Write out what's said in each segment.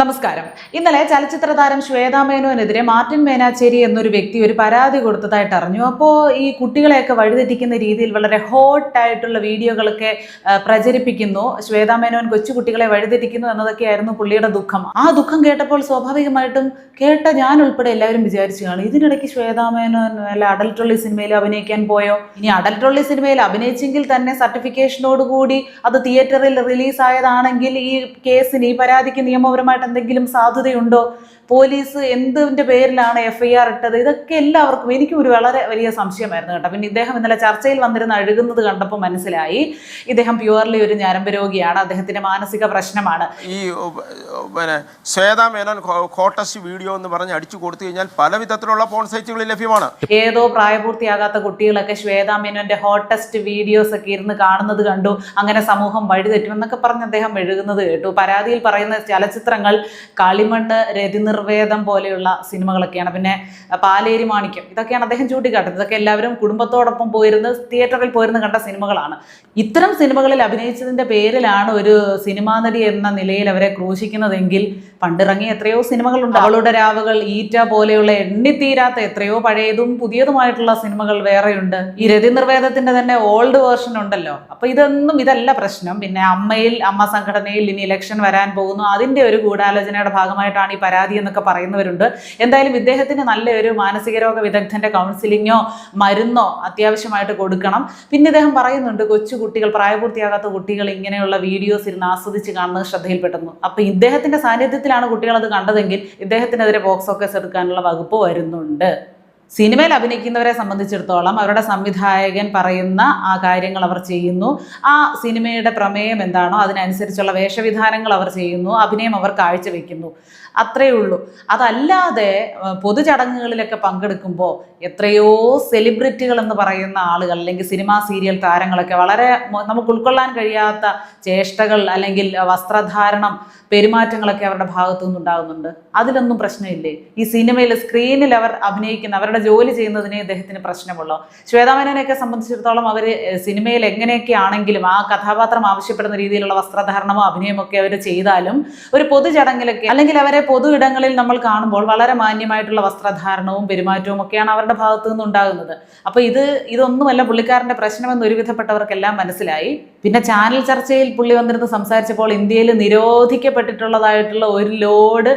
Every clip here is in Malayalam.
നമസ്കാരം. ഇന്നലെ ചലച്ചിത്ര താരം ശ്വേതാ മേനോനെതിരെ മാർട്ടിൻ മേനാച്ചേരി എന്നൊരു വ്യക്തി ഒരു പരാതി കൊടുത്തതായിട്ട് അറിഞ്ഞു. അപ്പോൾ ഈ കുട്ടികളെയൊക്കെ വഴിതെറ്റിക്കുന്ന രീതിയിൽ വളരെ ഹോട്ടായിട്ടുള്ള വീഡിയോകളൊക്കെ പ്രചരിപ്പിക്കുന്നു. ശ്വേതാ മേനോൻ കൊച്ചുകുട്ടികളെ വഴിതെറ്റിക്കുന്നു എന്നതൊക്കെയായിരുന്നു പുള്ളിയുടെ ദുഃഖം. ആ ദുഃഖം കേട്ടപ്പോൾ സ്വാഭാവികമായിട്ടും കേട്ട ഞാൻ ഉൾപ്പെടെ എല്ലാവരും വിചാരിച്ചു കാണും ഇതിനിടയ്ക്ക് ശ്വേതാ മേനോൻ അല്ല അഡൽട്രോളി സിനിമയിൽ അഭിനയിക്കാൻ പോയോ? ഇനി അഡൽട്രോളി സിനിമയിൽ അഭിനയിച്ചെങ്കിൽ തന്നെ സർട്ടിഫിക്കേഷനോടുകൂടി അത് തിയേറ്ററിൽ റിലീസായതാണെങ്കിൽ ഈ കേസിന് ഈ പരാതിക്ക് നിയമപരമായിട്ട് എന്തെങ്കിലും സാധ്യതയുണ്ടോ പോലീസ് എന്തിന്റെ പേരിലാണ് എഫ് ഐ ആർ ഇട്ടത്? ഇതൊക്കെ എല്ലാവർക്കും എനിക്കും ഒരു വളരെ വലിയ സംശയമായിരുന്നു കേട്ടോ. പിന്നെ ഇദ്ദേഹം ഇന്നലെ ചർച്ചയിൽ വന്നിരുന്ന അഴുകുന്നത് കണ്ടപ്പോൾ മനസ്സിലായി. ഇദ്ദേഹം പ്യുവർലി ഒരു ഞരമ്പ് രോഗിയാണ്. അദ്ദേഹത്തിന്റെ മാനസിക പ്രശ്നമാണ്. ഈ പിന്നെ ശ്വേതാ മേനോൻ കോട്ടസ് വീഡിയോ എന്ന് പറഞ്ഞ് അടിച്ചു കൊടുത്തു കഴിഞ്ഞാൽ പല വിധത്തിലുള്ള പോൺ സൈറ്റുകളിൽ ലഭ്യമാണ്. ഏതോ പ്രായപൂർത്തിയാകാത്ത കുട്ടികളൊക്കെ ശ്വേതാ മേനോന്റെ ഹോട്ടസ്റ്റ് വീഡിയോസ് ഒക്കെ ഇരുന്ന് കാണുന്നത് കണ്ടു. അങ്ങനെ സമൂഹം വഴിതെറ്റുമെന്നൊക്കെ പറഞ്ഞ് അദ്ദേഹം എഴുതുന്നത് കേട്ടു. പരാതിയിൽ പറയുന്ന ചലച്ചിത്രങ്ങൾ കളിമണ്ണ് രതിനിർവേദം പോലെയുള്ള സിനിമകളൊക്കെയാണ്. പിന്നെ പാലേരി മാണിക്യം ഇതൊക്കെയാണ് അദ്ദേഹം ചൂണ്ടിക്കാട്ടുന്നത്. ഇതൊക്കെ എല്ലാവരും കുടുംബത്തോടൊപ്പം പോയിരുന്ന് തിയേറ്ററിൽ പോയിരുന്ന് കണ്ട സിനിമകളാണ്. ഇത്തരം സിനിമകളിൽ അഭിനയിച്ചതിന്റെ പേരിലാണ് ഒരു സിനിമാ നടി എന്ന നിലയിൽ അവരെ ക്രൂശിക്കുന്നതെങ്കിൽ പണ്ടിറങ്ങിയ എത്രയോ സിനിമകളുണ്ട്. അവളുടെ രാവുകൾ ഈറ്റ പോലെയുള്ള എണ്ണിത്തീരാത്ത എത്രയോ പഴയതും പുതിയതുമായിട്ടുള്ള സിനിമകൾ വേറെയുണ്ട്. ഈ രതി നിർവേദത്തിന്റെ തന്നെ ഓൾഡ് വേർഷൻ ഉണ്ടല്ലോ. അപ്പൊ ഇതൊന്നും ഇതല്ല പ്രശ്നം. പിന്നെ അമ്മയിൽ അമ്മ സംഘടനയിൽ ഇനി ഇലക്ഷൻ വരാൻ പോകുന്നു. അതിന്റെ ഒരു ഗൂഢാലോചനയുടെ ഭാഗമായിട്ടാണ് ഈ പരാതി എന്നൊക്കെ പറയുന്നവരുണ്ട്. എന്തായാലും ഇദ്ദേഹത്തിന് നല്ലൊരു മാനസിക രോഗ വിദഗ്ധന്റെ കൗൺസിലിങ്ങോ മരുന്നോ അത്യാവശ്യമായിട്ട് കൊടുക്കണം. പിന്നെ ഇദ്ദേഹം പറയുന്നുണ്ട് കൊച്ചുകുട്ടികൾ പ്രായപൂർത്തിയാകാത്ത കുട്ടികൾ ഇങ്ങനെയുള്ള വീഡിയോസ് ഇരുന്ന് ആസ്വദിച്ച് കാണുന്നത് ശ്രദ്ധയിൽപ്പെടുന്നു. അപ്പൊ ഇദ്ദേഹത്തിന്റെ സാന്നിധ്യത്തിലാണ് കുട്ടികൾ അത് കണ്ടതെങ്കിൽ ഇദ്ദേഹത്തിനെതിരെ ബോക്സ് ഓക്കേസ് എടുക്കാനുള്ള വകുപ്പ് വരുന്നുണ്ട്. സിനിമയിൽ അഭിനയിക്കുന്നവരെ സംബന്ധിച്ചിടത്തോളം അവരുടെ സംവിധായകൻ പറയുന്ന ആ കാര്യങ്ങൾ അവർ ചെയ്യുന്നു. ആ സിനിമയുടെ പ്രമേയം എന്താണോ അതിനനുസരിച്ചുള്ള വേഷവിധാനങ്ങൾ അവർ ചെയ്യുന്നു. അഭിനയം അവർ കാഴ്ചവെക്കുന്നു. അത്രയേ ഉള്ളൂ. അതല്ലാതെ പൊതുചടങ്ങുകളിലൊക്കെ പങ്കെടുക്കുമ്പോൾ എത്രയോ സെലിബ്രിറ്റികൾ എന്ന് പറയുന്ന ആളുകൾ അല്ലെങ്കിൽ സിനിമാ സീരിയൽ താരങ്ങളൊക്കെ വളരെ നമുക്ക് ഉൾക്കൊള്ളാൻ കഴിയാത്ത ചേഷ്ടകൾ അല്ലെങ്കിൽ വസ്ത്രധാരണം പെരുമാറ്റങ്ങളൊക്കെ അവരുടെ ഭാഗത്തു നിന്നുണ്ടാകുന്നുണ്ട് അതിലൊന്നും പ്രശ്നമില്ലേ? ഈ സിനിമയിൽ സ്ക്രീനിൽ അവർ അഭിനയിക്കുന്ന അവരുടെ ജോലി ചെയ്യുന്നതിനെ ഇദ്ദേഹത്തിന് പ്രശ്നമുള്ളൂ. ശ്വേതാമേനോനെയൊക്കെ സംബന്ധിച്ചിടത്തോളം അവർ സിനിമയിൽ എങ്ങനെയൊക്കെ ആണെങ്കിലും ആ കഥാപാത്രം ആവശ്യപ്പെടുന്ന രീതിയിലുള്ള വസ്ത്രധാരണമോ അഭിനയമോ ഒക്കെ അവർ ചെയ്താലും ഒരു പൊതുചടങ്ങിലൊക്കെ അല്ലെങ്കിൽ അവരെ പൊതു ഇടങ്ങളിൽ നമ്മൾ കാണുമ്പോൾ വളരെ മാന്യമായിട്ടുള്ള വസ്ത്രധാരണവും പെരുമാറ്റവും ഒക്കെയാണ് അവരുടെ ഭാഗത്തു നിന്നുണ്ടാകുന്നത്. അപ്പോൾ ഇത് ഇതൊന്നുമല്ല പുള്ളിക്കാരന്റെ പ്രശ്നമെന്ന് ഒരുവിധപ്പെട്ടവർക്കെല്ലാം മനസ്സിലായി. പിന്നെ ചാനൽ ചർച്ചയിൽ പുള്ളി വന്നിരുന്ന് സംസാരിച്ചപ്പോൾ ഇന്ത്യയിൽ നിരോധിക്കപ്പെട്ടിട്ടുള്ളതായിട്ടുള്ള ഒരു ലോഡ്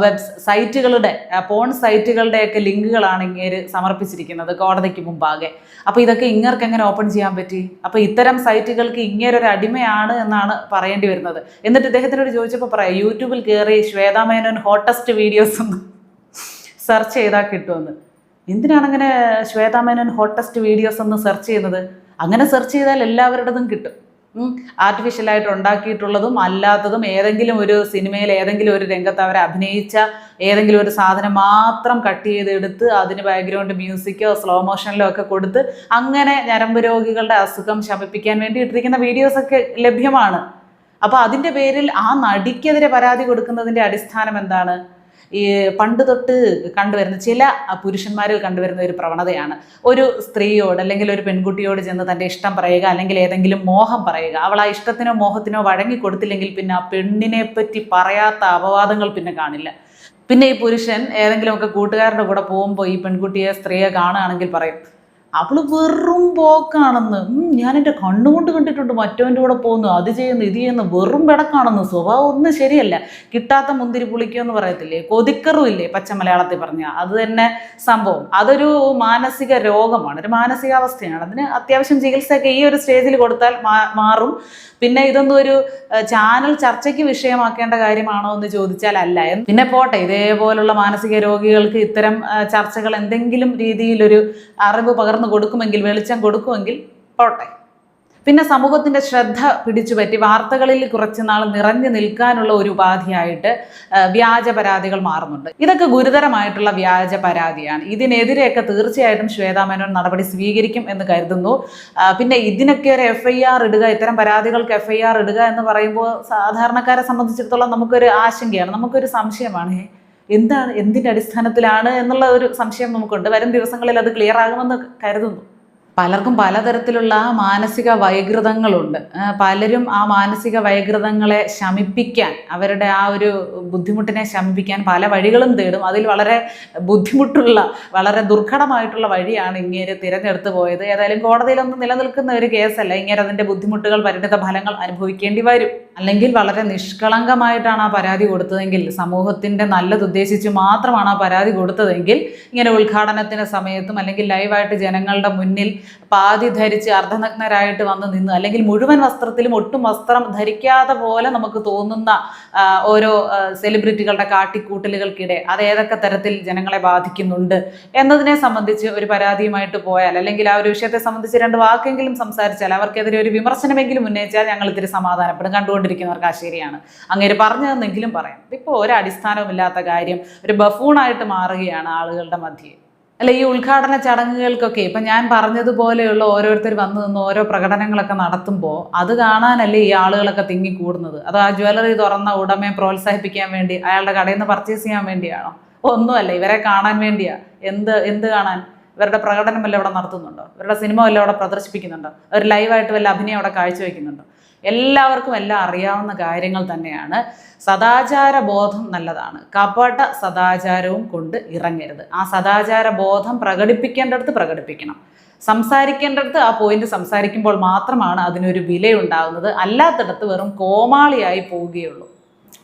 വെബ് സൈറ്റുകളുടെ പോൺ സൈറ്റുകളുടെയൊക്കെ ലിങ്കുകളാണ് ഇങ്ങേര് സമർപ്പിച്ചിരിക്കുന്നത് കോടതിക്ക് മുമ്പാകെ. അപ്പോൾ ഇതൊക്കെ ഇങ്ങർക്ക് എങ്ങനെ ഓപ്പൺ ചെയ്യാൻ പറ്റി? അപ്പോൾ ഇത്തരം സൈറ്റുകൾക്ക് ഇങ്ങേരൊരു അടിമയാണ് എന്നാണ് പറയേണ്ടി വരുന്നത്. എന്നിട്ട് ഇദ്ദേഹത്തിനോട് ചോദിച്ചപ്പോൾ പറയാം യൂട്യൂബിൽ കയറി ശ്വേതാമേനോൻ ഹോട്ടസ്റ്റ് വീഡിയോസ് ഒന്ന് സെർച്ച് ചെയ്താൽ കിട്ടുമെന്ന്. എന്തിനാണ് അങ്ങനെ ശ്വേതാമേനോൻ ഹോട്ടസ്റ്റ് വീഡിയോസ് ഒന്ന് സെർച്ച് ചെയ്യുന്നത്? അങ്ങനെ സെർച്ച് ചെയ്താൽ എല്ലാവരുടേതും കിട്ടും. ആർട്ടിഫിഷ്യലായിട്ട് ഉണ്ടാക്കിയിട്ടുള്ളതും അല്ലാത്തതും ഏതെങ്കിലും ഒരു സിനിമയിൽ ഏതെങ്കിലും ഒരു രംഗത്ത് അവർ അഭിനയിച്ച ഏതെങ്കിലും ഒരു സാധനം മാത്രം കട്ട് ചെയ്തെടുത്ത് അതിന് ബാക്ക്ഗ്രൗണ്ട് മ്യൂസിക്കോ സ്ലോ മോഷനിലോ ഒക്കെ കൊടുത്ത് അങ്ങനെ ഞരമ്പ് രോഗികളുടെ അസുഖം ശമിപ്പിക്കാൻ വേണ്ടി ഇട്ടിരിക്കുന്ന വീഡിയോസൊക്കെ ലഭ്യമാണ്. അപ്പോൾ അതിന്റെ പേരിൽ ആ നടിക്കെതിരെ പരാതി കൊടുക്കുന്നതിന്റെ അടിസ്ഥാനം എന്താണ്? ഈ പണ്ട് തൊട്ട് കണ്ടുവരുന്ന ചില പുരുഷന്മാരിൽ കണ്ടുവരുന്ന ഒരു പ്രവണതയാണ്. ഒരു സ്ത്രീയോട് അല്ലെങ്കിൽ ഒരു പെൺകുട്ടിയോട് ചെന്ന് തന്റെ ഇഷ്ടം പറയുക അല്ലെങ്കിൽ ഏതെങ്കിലും മോഹം പറയുക. അവൾ ആ ഇഷ്ടത്തിനോ മോഹത്തിനോ വഴങ്ങി കൊടുത്തില്ലെങ്കിൽ പിന്നെ ആ പെണ്ണിനെ പറ്റി പറയാത്ത അപവാദങ്ങൾ പിന്നെ കാണില്ല. പിന്നെ ഈ പുരുഷൻ ഏതെങ്കിലുമൊക്കെ കൂട്ടുകാരുടെ കൂടെ പോകുമ്പോൾ ഈ പെൺകുട്ടിയെ സ്ത്രീയെ കാണുകയാണെങ്കിൽ പറയും അവൾ വെറും പോക്കാണെന്ന്. ഞാൻ എന്റെ കണ്ണുകൊണ്ട് കണ്ടിട്ടുണ്ട് മറ്റവന്റെ കൂടെ പോകുന്നു അത് ചെയ്യുന്നു ഇത് ചെയ്യുന്നു വെറും പിടക്കാണെന്ന്. സ്വഭാവം ഒന്നും ശരിയല്ല. കിട്ടാത്ത മുന്തിരി പുളിക്കുമെന്ന് പറയത്തില്ലേ? കൊതിക്കറുമില്ലേ പച്ച മലയാളത്തിൽ പറഞ്ഞ? അത് തന്നെ സംഭവം. അതൊരു മാനസിക രോഗമാണ് ഒരു മാനസികാവസ്ഥയാണ്. അതിന് അത്യാവശ്യം ചികിത്സയൊക്കെ ഈ ഒരു സ്റ്റേജിൽ കൊടുത്താൽ മാറും. പിന്നെ ഇതൊന്നും ഒരു ചാനൽ ചർച്ചയ്ക്ക് വിഷയമാക്കേണ്ട കാര്യമാണോ എന്ന് ചോദിച്ചാൽ അല്ല. പിന്നെ പോട്ടെ ഇതേപോലുള്ള മാനസിക രോഗികൾക്ക് ഇത്തരം ചർച്ചകൾ എന്തെങ്കിലും രീതിയിലൊരു അറിവ് പകർന്നു കൊടുക്കുമെങ്കിൽ വെളിച്ചം കൊടുക്കുമെങ്കിൽ പോട്ടെ. പിന്നെ സമൂഹത്തിന്റെ ശ്രദ്ധ പിടിച്ചുപറ്റി വാർത്തകളിൽ കുറച്ച് നാൾ നിറഞ്ഞു നിൽക്കാനുള്ള ഒരു ഉപാധിയായിട്ട് വ്യാജ പരാതികൾ മാറുന്നുണ്ട്. ഇതൊക്കെ ഗുരുതരമായിട്ടുള്ള വ്യാജ പരാതിയാണ്. ഇതിനെതിരെയൊക്കെ തീർച്ചയായിട്ടും ശ്വേതാ മേനോൻ നടപടി സ്വീകരിക്കും എന്ന് കരുതുന്നു. പിന്നെ ഇതിനൊക്കെ ഒരു എഫ് ഐ ആർ ഇടുക ഇത്തരം പരാതികൾക്ക് എഫ് ഐ ആർ ഇടുക എന്ന് പറയുമ്പോൾ സാധാരണക്കാരെ സംബന്ധിച്ചിടത്തോളം നമുക്കൊരു ആശങ്കയാണ്. നമുക്കൊരു സംശയമാണ് എന്താണ് എന്തിന്റെ അടിസ്ഥാനത്തിലാണ് എന്നുള്ള ഒരു സംശയം നമുക്കുണ്ട്. വരും ദിവസങ്ങളിൽ അത് ക്ലിയർ ആകുമെന്ന് കരുതുന്നു. പലർക്കും പലതരത്തിലുള്ള മാനസിക വൈകൃതങ്ങളുണ്ട്. പലരും ആ മാനസിക വൈകൃതങ്ങളെ ശമിപ്പിക്കാൻ അവരുടെ ആ ഒരു ബുദ്ധിമുട്ടിനെ ശമിപ്പിക്കാൻ പല വഴികളും തേടും. അതിൽ വളരെ ബുദ്ധിമുട്ടുള്ള വളരെ ദുർഘടമായിട്ടുള്ള വഴിയാണ് ഇങ്ങേര് തിരഞ്ഞെടുത്ത് പോയത്. ഏതായാലും കോടതിയിലൊന്നും നിലനിൽക്കുന്ന ഒരു കേസല്ല. ഇങ്ങനെ അതിന്റെ ബുദ്ധിമുട്ടുകൾ പരിണിത ഫലങ്ങൾ അനുഭവിക്കേണ്ടി വരും. അല്ലെങ്കിൽ വളരെ നിഷ്കളങ്കമായിട്ടാണ് ആ പരാതി കൊടുത്തതെങ്കിൽ സമൂഹത്തിന്റെ നല്ലത് ഉദ്ദേശിച്ച് മാത്രമാണ് ആ പരാതി കൊടുത്തതെങ്കിൽ ഇങ്ങനെ ഉദ്ഘാടനത്തിന്റെ സമയത്തും അല്ലെങ്കിൽ ലൈവായിട്ട് ജനങ്ങളുടെ മുന്നിൽ പാതി ധരിച്ച് അർദ്ധനഗ്നരായിട്ട് വന്ന് നിന്ന് അല്ലെങ്കിൽ മുഴുവൻ വസ്ത്രത്തിലും ഒട്ടും വസ്ത്രം ധരിക്കാതെ പോലെ നമുക്ക് തോന്നുന്ന ഓരോ സെലിബ്രിറ്റികളുടെ കാട്ടിക്കൂട്ടലുകൾക്കിടെ അത് ഏതൊക്കെ തരത്തിൽ ജനങ്ങളെ ബാധിക്കുന്നുണ്ട് എന്നതിനെ സംബന്ധിച്ച് ഒരു പരാതിയുമായിട്ട് പോയാൽ അല്ലെങ്കിൽ ആ ഒരു വിഷയത്തെ സംബന്ധിച്ച് രണ്ട് വാക്കെങ്കിലും സംസാരിച്ചാൽ അവർക്കെതിരെ ഒരു വിമർശനമെങ്കിലും ഉന്നയിച്ചാൽ ഞങ്ങൾ ഇത്തിരി സമാധാനപ്പെടും. കണ്ടുകൊണ്ടിരിക്കുന്നവർക്ക് ആ ശരിയാണ് അങ്ങേര് പറഞ്ഞതെന്നെങ്കിലും പറയാം. ഇപ്പോൾ അടിസ്ഥാനവുമില്ലാത്ത കാര്യം ഒരു ബഫൂണായിട്ട് മാറുകയാണ് ആളുകളുടെ മധ്യേ. അല്ല ഈ ഉദ്ഘാടന ചടങ്ങുകൾക്കൊക്കെ ഇപ്പം ഞാൻ പറഞ്ഞതുപോലെയുള്ള ഓരോരുത്തർ വന്നു നിന്ന് ഓരോ പ്രകടനങ്ങളൊക്കെ നടത്തുമ്പോൾ അത് കാണാനല്ലേ ഈ ആളുകളൊക്കെ തിങ്ങിക്കൂടുന്നത്? അത് ആ ജ്വല്ലറി തുറന്ന ഉടമയെ പ്രോത്സാഹിപ്പിക്കാൻ വേണ്ടി അയാളുടെ കടയിൽ നിന്ന് പർച്ചേസ് ചെയ്യാൻ വേണ്ടിയാണോ? ഒന്നുമല്ല ഇവരെ കാണാൻ വേണ്ടിയാ. എന്ത് എന്ത് കാണാൻ? ഇവരുടെ പ്രകടനം വല്ല അവിടെ നടത്തുന്നുണ്ടോ? ഇവരുടെ സിനിമ വല്ല അവിടെ പ്രദർശിപ്പിക്കുന്നുണ്ടോ? അവർ ലൈവായിട്ട് വല്ല അഭിനയം അവിടെ കാഴ്ചവെക്കുന്നുണ്ടോ? എല്ലാവർക്കും എല്ലാം അറിയാവുന്ന കാര്യങ്ങൾ തന്നെയാണ്. സദാചാര ബോധം നല്ലതാണ്. കപട സദാചാരവും കൊണ്ട് ഇറങ്ങരുത്. ആ സദാചാര ബോധം പ്രകടിപ്പിക്കേണ്ടടുത്ത് പ്രകടിപ്പിക്കണം. സംസാരിക്കേണ്ടടുത്ത് ആ പോയിന്റ് സംസാരിക്കുമ്പോൾ മാത്രമാണ് അതിനൊരു വിലയുണ്ടാകുന്നത് അല്ലാത്തടത്ത് വെറും കോമാളിയായി പോവുകയുള്ളൂ.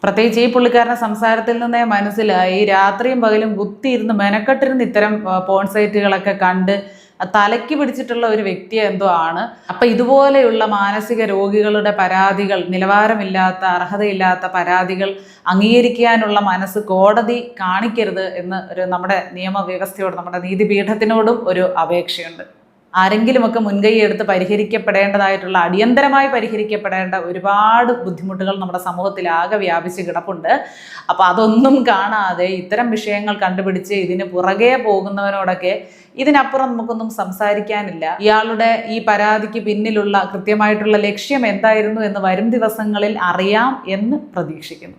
പ്രത്യേകിച്ച് ഈ പുള്ളിക്കാരന്റെ സംസാരത്തിൽ നിന്നേ മനസ്സിലായി. രാത്രിയും പകലും കുത്തിയിരുന്ന് മെനക്കെട്ടിരുന്ന് ഇത്തരം പോൺസൈറ്റുകളൊക്കെ പോൺ കണ്ട് തലയ്ക്ക് പിടിച്ചിട്ടുള്ള ഒരു വ്യക്തി എന്തോ ആണ്. അപ്പം ഇതുപോലെയുള്ള മാനസിക രോഗികളുടെ പരാതികൾ നിലവാരമില്ലാത്ത അർഹതയില്ലാത്ത പരാതികൾ അംഗീകരിക്കാനുള്ള മനസ്സ് കോടതി കാണിക്കരുത് എന്ന് ഒരു നമ്മുടെ നിയമവ്യവസ്ഥയോട് നമ്മുടെ നീതിപീഠത്തിനോടും ഒരു അപേക്ഷയുണ്ട്. ആരെങ്കിലുമൊക്കെ മുൻകൈ എടുത്ത് പരിഹരിക്കപ്പെടേണ്ടതായിട്ടുള്ള അടിയന്തരമായി പരിഹരിക്കപ്പെടേണ്ട ഒരുപാട് ബുദ്ധിമുട്ടുകൾ നമ്മുടെ സമൂഹത്തിൽ ആകെ വ്യാപിച്ച് കിടപ്പുണ്ട്. അപ്പോൾ അതൊന്നും കാണാതെ ഇത്തരം വിഷയങ്ങൾ കണ്ടുപിടിച്ച് ഇതിന് പുറകെ പോകുന്നവരോടൊക്കെ ഇതിനപ്പുറം നമുക്കൊന്നും സംസാരിക്കാനില്ല. ഇയാളുടെ ഈ പരാതിക്ക് പിന്നിലുള്ള കൃത്യമായിട്ടുള്ള ലക്ഷ്യം എന്തായിരുന്നു എന്ന് വരും ദിവസങ്ങളിൽ അറിയാം എന്ന് പ്രതീക്ഷിക്കുന്നു.